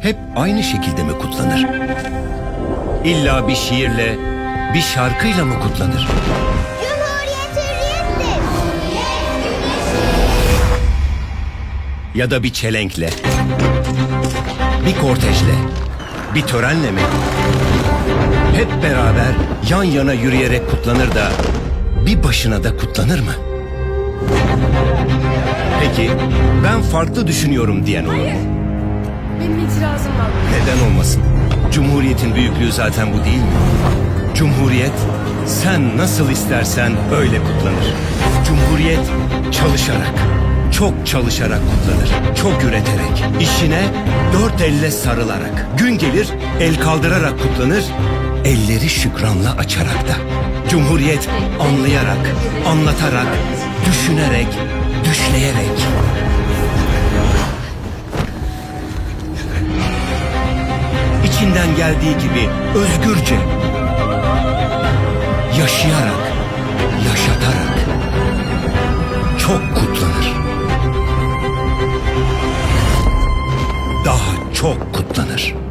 hep aynı şekilde mi kutlanır? İlla bir şiirle, bir şarkıyla mı kutlanır? Cumhuriyet. Ya da bir çelenkle, bir kortejle, bir törenle mi? Hep beraber yan yana yürüyerek kutlanır da bir başına da kutlanır mı? Ben farklı düşünüyorum diyen olur mu? Benim itirazım var. Neden olmasın? Cumhuriyetin büyüklüğü zaten bu değil mi? Cumhuriyet sen nasıl istersen öyle kutlanır. Cumhuriyet çalışarak, çok çalışarak kutlanır. Çok üreterek, işine dört elle sarılarak. Gün gelir el kaldırarak kutlanır, elleri şükranla açarak da. Cumhuriyet anlayarak, anlatarak, düşünerek, düşleyerek. İçinden geldiği gibi özgürce yaşayarak, yaşatarak çok kutlanır. Daha çok kutlanır.